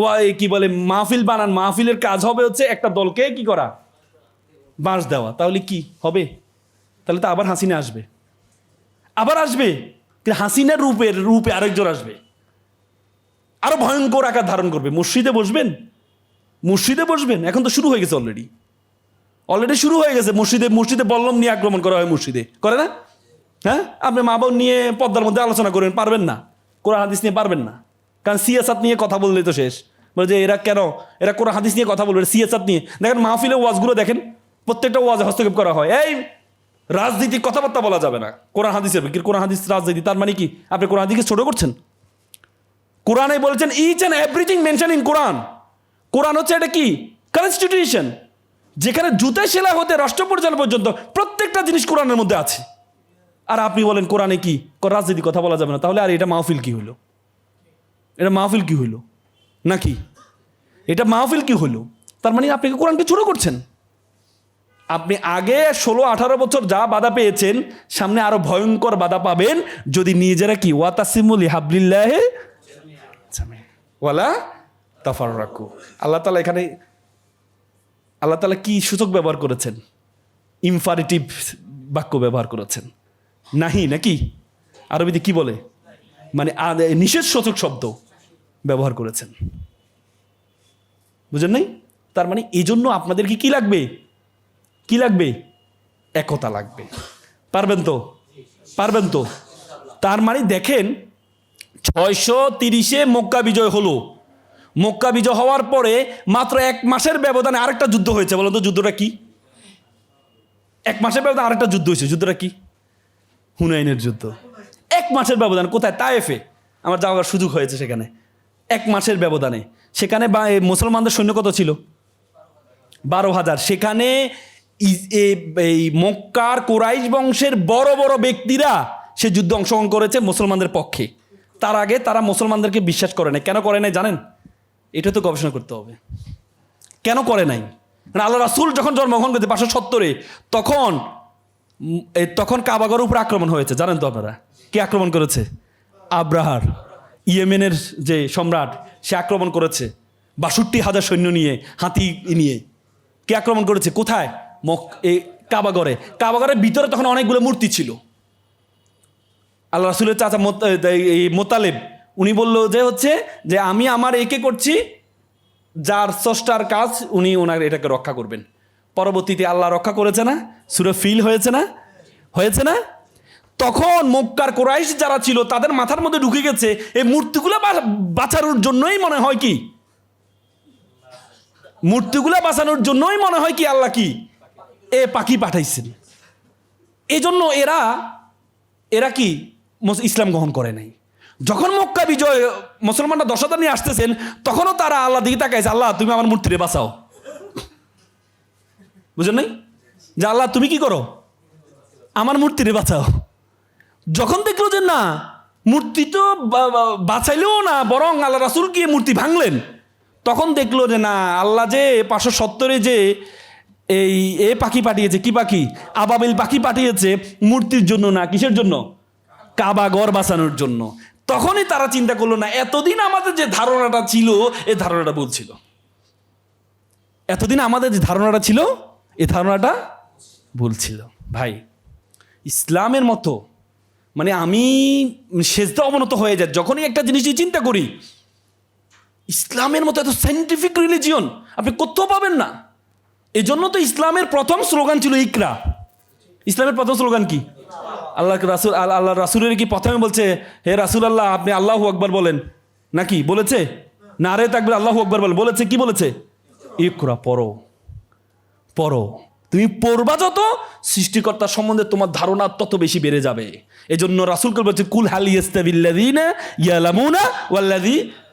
ও এই কি বলে, মাহফিল বানান। মাহফিলের কাজ হবে হচ্ছে একটা দলকে কি করা? বাঁশ দেওয়া। তাহলে কি হবে? তাহলে তো আবার হাসিনা আসবে। আবার আসবে? হাসিনার রূপের, রূপে আরেকজন আসবে। আরও ভয়ঙ্কর আকার ধারণ করবে। মসজিদে বসবেন? মসজিদে বসবেন? এখন তো শুরু হয়ে গেছে অলরেডি অলরেডি শুরু হয়ে গেছে। মসজিদে মসজিদে বল্লম নিয়ে আক্রমণ করা হয় মসজিদে। করে না? হ্যাঁ? আপনি মা বোন নিয়ে পদ্মার মধ্যে আলোচনা করেন, পারবেন না। কোরআন, হাদিস নিয়ে পারবেন না। কারণ সিয়াসাত নিয়ে কথা বললেই তো শেষ। বলে যে, এরা কেন? এরা কোরআন, হাদিস নিয়ে কথা বলবে। সিয়াসাত নিয়ে। দেখেন মাহফিলে ওয়াজগুলো দেখেন, প্রত্যেকটা ওয়াজে হস্তক্ষেপ করা হয়। এই রাজনীতি কথাবার্তা বলা যাবে না। কোরআন, হাদিসের কি কোরআন, হাদিস, রাজনীতি, তার মানে কি? আপনি কোরআন, হাদিসকে ছোট করছেন? কোরআনে বলেছেন each and everything mention in Quran Quran হচ্ছে এটা কি? কনস্টিটিউশন যেখানে জুতায় সেলা হতে রাষ্ট্র পরিচালনা পর্যন্ত প্রত্যেকটা জিনিস কোরআনের মধ্যে আছে। আর আপনি বলেন, কোরআনে কি? রাজনীতি কথা বলা যাবে না। তাহলে আর এটা মাহফিল কি হইল এটা মাহফিল কি হইল? নাকি? এটা মাহফিল কি হইল? তার মানে আপনি কি কোরআনকে ছোট করছেন? আপনি আগে ষোলো, আঠারো বছর যা বাধা পেয়েছেন, সামনে আরও ভয়ঙ্কর বাধা পাবেন যদি নিজেরা কি ওয়াতাসিমুল হাবলিল্লাহ ওয়ালা তাফার রাখু আল্লাহ তালা এখানে, আল্লাহ তালা কি সূচক ব্যবহার করেছেন? ইনফারেটিভ বাক্য ব্যবহার করেছেন। নাহি, নাকি? আরবিতে কি বলে? মানে নিষেধ সূচক শব্দ। ব্যবহার করেছেন। বুঝেন নাই? তার মানে এই জন্য আপনাদেরকে কি লাগবে? কি লাগবে? একতা লাগবে। পারবেন তো? পারবেন তো? তার মানে দেখেন, ছয়শো তিরিশে মক্কা বিজয় হলো। মক্কা বিজয় হওয়ার পরে মাত্র এক মাসের ব্যবধানে আরেকটা যুদ্ধ হয়েছে। বলুন তো, যুদ্ধটা কি? এক মাসের ব্যবধানে আরেকটা যুদ্ধ হয়েছে। যুদ্ধটা কি? হুনাইনের যুদ্ধ। এক মাসের ব্যবধান। কোথায়? তায়েফে। আমার যাওয়ার সুযোগ হয়েছে সেখানে। এক মাসের ব্যবধানে। সেখানে মুসলমানদের সৈন্য কত ছিল? বারো হাজার। সেখানে এই মক্কার কোরাইশ বংশের বড় বড় ব্যক্তিরা সে যুদ্ধে অংশগ্রহণ করেছে মুসলমানদের পক্ষে। তার আগে তারা মুসলমানদেরকে বিশ্বাস করে নাই। কেন করে নাই জানেন? এটা তো গবেষণা করতে হবে। কেন করে নাই? আল্লাহ রাসুল যখন জন্মগ্রহণ করেছে পাঁচশো সত্তরে, তখন তখন কাবাগর উপর আক্রমণ হয়েছে। জানেন তো আপনারা? কে আক্রমণ করেছে? আব্রাহার ইয়েমেনের যে সম্রাট, সে আক্রমণ করেছে। বাষট্টি হাজার সৈন্য নিয়ে, হাতি নিয়ে। কে আক্রমণ করেছে? কোথায়? মক, এ, কাবাগরে। কাবাগরের ভিতরে তখন অনেকগুলো মূর্তি ছিল। আল্লাহ রাসুলের চাচা মোতালেব, উনি বলল যে হচ্ছে যে আমি আমার একে করছি, যার স্রষ্টার কাজ উনি ওনার এটাকে রক্ষা করবেন। পরবর্তীতে আল্লাহ রক্ষা করেছে না, সুরে ফিল হয়েছে না? হয়েছে না? তখন মক্কার কোরাইশ যারা ছিল, তাদের মাথার মধ্যে ঢুকে গেছে, এই মূর্তিগুলো বাঁচানোর জন্যই মনে হয় কি? মূর্তিগুলো বাঁচানোর জন্যই মনে হয় কি আল্লাহ কি? এ পাখি পাঠাইছেন। এই জন্য এরা এরা কি ইসলাম গ্রহণ করে নাই। যখন মক্কা বিজয়, মুসলমানরা দশ হাজার নিয়ে আসতেছেন, তখনও তারা আল্লাহ দিকে তাকাইছে, আল্লাহ, তুমি আমার মূর্তিরে বাঁচাও। বুঝলেন নাই? যে, আল্লাহ, তুমি কি করো? আমার মূর্তিরে বাঁচাও। যখন দেখল যে না, মূর্তি তো বাঁচাইলেও না, বরং আল্লাহ রাসুল গিয়ে মূর্তি ভাঙলেন। তখন দেখল যে না, আল্লাহ যে পাঁচশো সত্তরে যে এই এ পাখি পাঠিয়েছে, কি পাখি? আবাবিল পাখি পাঠিয়েছে মূর্তির জন্য না, কিসের জন্য? কাবা ঘর বাঁচানোর জন্য। তখনই তারা চিন্তা করল না, এতদিন আমাদের যে ধারণাটা ছিল, এ ধারণাটা ভুল ছিল। এতদিন আমাদের যে ধারণাটা ছিল, এ ধারণাটা ভুল ছিল। ভাই, ইসলামের মতো মানে আমি সেজদা অবনত হয়ে যায়, যখনই একটা জিনিস চিন্তা করি, ইসলামের মতো এত সাইন্টিফিক রিলিজিয়ন আপনি কোথাও পাবেন না? এই জন্য তো ইসলামের প্রথম স্লোগান ছিল ইকরা। ইসলামের প্রথম স্লোগান কি? আল্লাহ রাসুল আল- আল্লাহ রাসুলের কি প্রথমে বলছে, হে রাসুল আল্লাহ, আপনি আল্লাহু আকবার বলেন? নাকি বলেছে? না রে তাকবির আল্লাহু আকবার বলেন। বলেছে কি বলেছে? ইকরা, পড়ো। পড়ো। তুমি পড়বা যত, সৃষ্টিকর্তার সম্বন্ধে তোমার ধারণা তত বেশি বেড়ে যাবে। এই জন্য রাসুলকে বলছে কুল হাল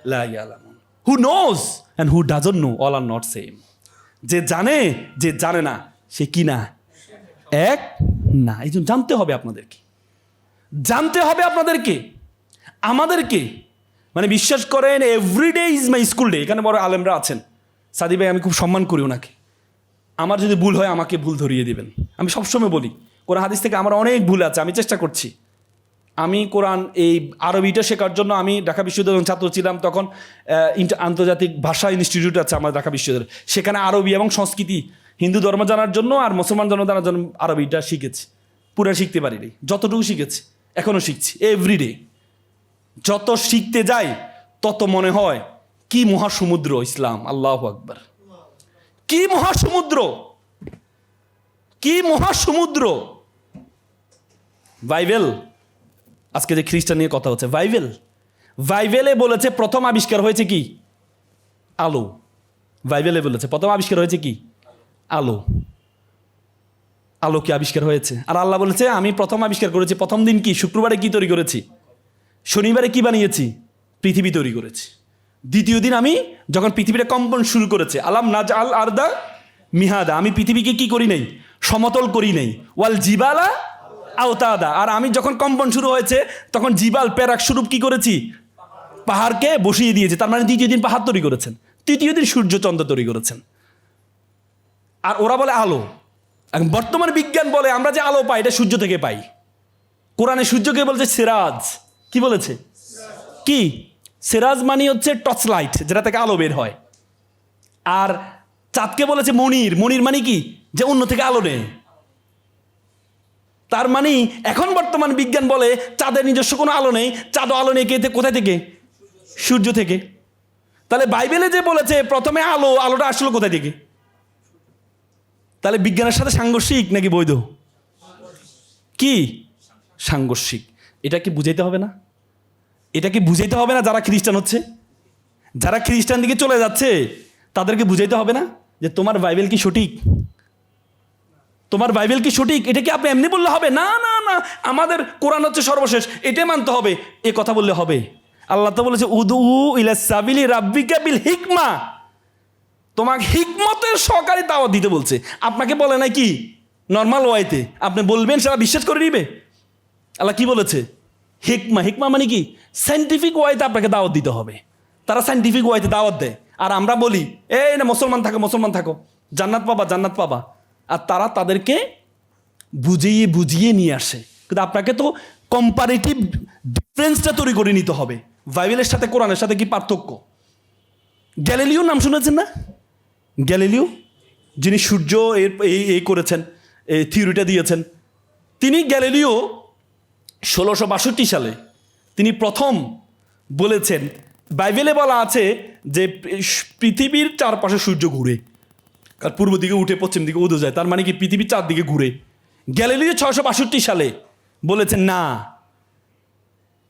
লা who knows and who doesn't know all are not same যে জানে যে জানে না, সে কি না? এক, না। এই জন্য জানতে হবে আপনাদেরকে। জানতে হবে আপনাদেরকে। আমাদেরকে। মানে বিশ্বাস করেন everyday is my school day এখানে বড় আলেমরা আছেন। সাদি ভাই, আমি খুব সম্মান করি ওনাকে। আমার যদি ভুল হয়, আমাকে ভুল ধরিয়ে দিবেন। আমি সবসময় বলি, কোরআন হাদিস থেকে আমার অনেক ভুল আছে, আমি চেষ্টা করছি। আমি কোরআন এই আরবিটা শেখার জন্য আমি ঢাকা বিশ্ববিদ্যালয়ের ছাত্র ছিলাম, তখন আন্তর্জাতিক ভাষা ইনস্টিটিউট আছে আমার ঢাকা বিশ্ববিদ্যালয় সেখানে আরবি এবং সংস্কৃতি, হিন্দু ধর্ম জানার জন্য আর মুসলমান ধর্ম জানার জন্য আরবিটা শিখেছি। পুরো শিখতে পারিনি, যতটুকু শিখেছি এখনও শিখছি এভরিডে যত শিখতে যাই, তত মনে হয়, কি মহাসমুদ্র ইসলাম, আল্লাহ আকবার। কি মহাসমুদ্র? কি মহাসমুদ্র? বাইবেল। আজকে যে খ্রিস্টান নিয়ে কথা হচ্ছে, বাইবেল। বাইবেলে বলেছে, প্রথম আবিষ্কার হয়েছে কি? আলো। বাইবেলে বলেছে, প্রথম আবিষ্কার হয়েছে কি? আলো। আলো কি আবিষ্কার হয়েছে। আর আল্লাহ বলেছে, আমি প্রথম আবিষ্কার করেছি, প্রথম দিন কি? শুক্রবারে কি তৈরি করেছি? শনিবারে কি বানিয়েছি? পৃথিবী তৈরি করেছি। দ্বিতীয় দিন আমি যখন পৃথিবীটা কম্পন শুরু করেছে, আলাম নাজ আল আরদা মিহাদা, আমি পৃথিবীকে কি করি নাই? সমতল করি নাই। ওয়াল জিবালা আওতাদা। আর আমি যখন কম্পন শুরু হয়েছে, তখন জিবাল প্যারাক স্বরূপ কি করেছি? পাহাড়কে বসিয়ে দিয়েছে। তার মানে দ্বিতীয় দিন পাহাড় তৈরি করেছেন। তৃতীয় দিন সূর্য চন্দ্র তৈরি করেছেন। আর ওরা বলে আলো। এখন বর্তমান বিজ্ঞান বলে, আমরা যে আলো পাই, এটা সূর্য থেকে পাই। কোরআনে সূর্যকে বলছে সিরাজ। কি বলেছে? কি? সিরাজ মানে হচ্ছে টর্চ লাইট যেটা থেকে আলো বের হয়। আর চাঁদকে বলেছে মনির মনির মানে কি? যে অন্য থেকে আলো নেই তার মানে এখন বর্তমান বিজ্ঞান বলে চাঁদের নিজস্ব কোনো আলো নেই। চাঁদও আলো নেই কে কোথায় থেকে? সূর্য থেকে। তাহলে বাইবেলে যে বলেছে, প্রথমে আলো, আলোটা আসলো কোথায় থেকে? তাহলে বিজ্ঞানের সাথে সাংঘর্ষিক নাকি বৈধ? কি? সাংঘর্ষিক। এটা কি বুঝাইতে হবে না? এটা কি বুঝাইতে হবে না যারা খ্রিস্টান হচ্ছে? যারা খ্রিস্টান দিকে চলে যাচ্ছে, তাদেরকে বুঝাইতে হবে না যে তোমার বাইবেল কি সঠিক? তোমার বাইবেল কি সঠিক? এটা কি আপনি এমনি বললে হবে? না না না। আমাদের কোরআন হচ্ছে সর্বশেষ। এটাই মানতে হবে। এ কথা বললে হবে। আল্লাহ তো বলেছে উদু ইলা সাবিলি রাব্বিকা হিকমা। তোমাকে হিকমতের সহকারী দাওয়াত দিতে বলছে। আপনাকে বলে না কি? নর্মাল ওয়াইতে। আপনি বলবেন সেটা বিশ্বাস করে নিবে। আল্লাহ কি বলেছে? হিকমা হিকমা মানে কি? সাইন্টিফিক ওয়াইতে আপনাকে দাওয়াত দিতে হবে। তারা সাইন্টিফিক ওয়াইতে দাওয়াত দেয়। আর আমরা বলি, এই না, মুসলমান থাকো মুসলমান থাকো। জান্নাত পাবা জান্নাত পাবা। আর তারা তাদেরকে বুঝিয়ে বুঝিয়ে নিয়ে আসে। কিন্তু আপনাকে তো কম্পারেটিভ ডিফারেন্সটা তৈরি করে নিতে হবে। বাইবেলের সাথে, কোরআনের সাথে কি পার্থক্য? গ্যালিলিও নাম শুনেছেন না? গ্যালিলিও, যিনি সূর্য এর এই করেছেন, এই থিওরিটা দিয়েছেন, তিনি গ্যালিলিও ষোলোশো বাষট্টি সালে তিনি প্রথম বলেছেন, বাইবেলে বলা আছে যে পৃথিবীর চারপাশে সূর্য ঘুরে। আর পূর্ব দিকে উঠে পশ্চিম দিকে উদয় যায়, তার মানে কি পৃথিবী চারদিকে ঘুরে। গ্যালিলিও ছয়শো বাষট্টি সালে বলেছেন, না,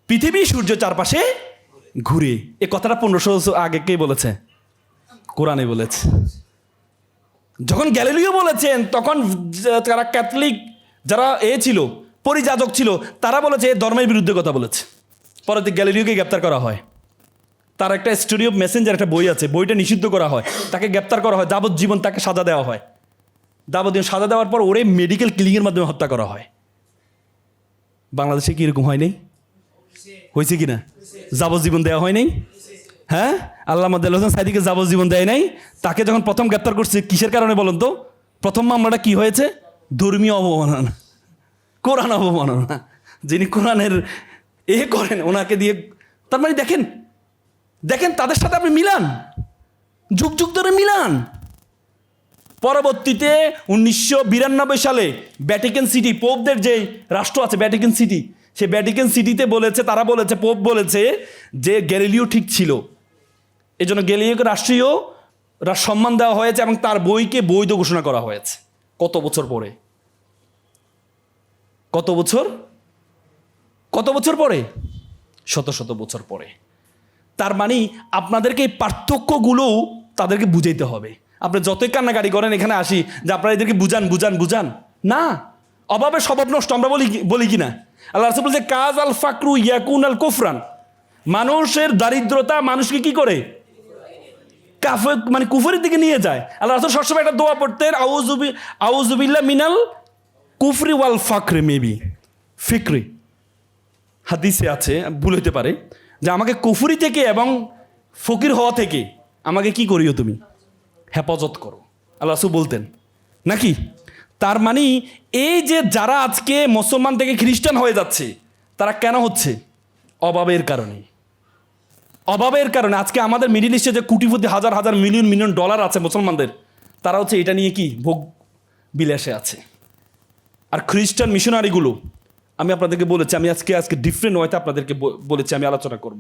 পৃথিবী সূর্য চারপাশে ঘুরে। এ কথাটা পনেরোশো আগে কে বলেছে? কোরআনে বলেছে। যখন গ্যালিলিও বলেছেন, তখন যারা ক্যাথলিক, যারা এ ছিল পরিযাজক ছিল, তারা বলেছে ধর্মের বিরুদ্ধে কথা বলেছে। পরে তো গ্যালিলিওকে গ্রেপ্তার করা হয়। তার একটা স্টোরি অফ মেসেঞ্জার একটা বই আছে, বইটা নিষিদ্ধ করা হয়। তাকে গ্রেপ্তার করা হয়, যাবজ্জীবন তাকে সাজা দেওয়া হয়। যাবজ্জীবন সাজা দেওয়ার পর ওরে মেডিকেল ক্লিনিকের মাধ্যমে হত্যা করা হয়। বাংলাদেশে কি এরকম হয় নাই? হয়েছে কি না? যাবজ্জীবন দেওয়া হয় নাই? হ্যাঁ? আল্লাহ মাদ্দাল হোসেন সাইদিকে যাবজ্জীবন দেয় নাই? তাকে যখন প্রথম গ্রেপ্তার করছে, কিসের কারণে বলুন তো? প্রথম মামলাটা কি হয়েছে? ধর্মীয় অবমাননা। কোরআন অবমাননা। যিনি কোরআনের এ করেন, ওনাকে দিয়ে তার মানে দেখেন দেখেন তাদের সাথে আপনি মিলান। যুগ যুগ ধরে মিলান। পরবর্তীতে উনিশশো বিরানব্বই সালে ভ্যাটিকান সিটি পোপদের যে রাষ্ট্র আছে ভ্যাটিকান সিটি সে ভ্যাটিকান সিটিতে বলেছে, তারা বলেছে পোপ বলেছে যে গ্যালিলিও ঠিক ছিল। এই জন্য গ্যালিলিওকে রাষ্ট্রীয় সম্মান দেওয়া হয়েছে এবং তার বইকে বৈধ ঘোষণা করা হয়েছে। কত বছর পরে? কত বছর? কত বছর পরে? শত শত বছর পরে। তার মানে আপনাদেরকে এই পার্থক্যগুলোও তাদেরকে বুঝাইতে হবে। আপনি যতই কান্নাকাটি করেন, এখানে আসি যে আপনারা এদেরকে বুঝান বুঝান বুঝান। না, অভাবে স্বভাব নষ্ট, আমরা বলি বলি কি না আল্লাহ রাসূল বলছে, কাজ আল ফাকরু ইয়াকুন আল কোফরান। মানুষের দারিদ্রতা মানুষকে কি করে? কাফে মানে কুফরের দিকে নিয়ে যায়। আল্লাহ রাসূল সবসময় একটা দোয়া পড়তেন আউজুবি আউজুবিল্লাহ মিনাল কুফরি ওয়াল ফাকরে মেবি ফিক্রি। হাদিসে আছে, ভুল হতে পারে, যে আমাকে কুফুরি থেকে এবং ফকির হওয়া থেকে আমাকে কি করিও তুমি? হেফাজত করো। আল্লাহ রাসূল বলতেন, নাকি? তার মানে এই যে যারা আজকে মুসলমান থেকে খ্রিস্টান হয়ে যাচ্ছে, তারা কেন হচ্ছে? অভাবের কারণে। অভাবের কারণে। আজকে আমাদের মিডিল ইস্টে যে কুটিপতি, হাজার হাজার মিলিয়ন মিলিয়ন ডলার আছে মুসলমানদের, তারা হচ্ছে এটা নিয়ে কি ভোগ বিলাসে আছে? আর খ্রিস্টান মিশনারিগুলো, আমি আপনাদেরকে বলেছি, আমি আজকে আজকে ডিফারেন্ট ওয়েতে আপনাদেরকে বলেছি, আমি আলোচনা করব।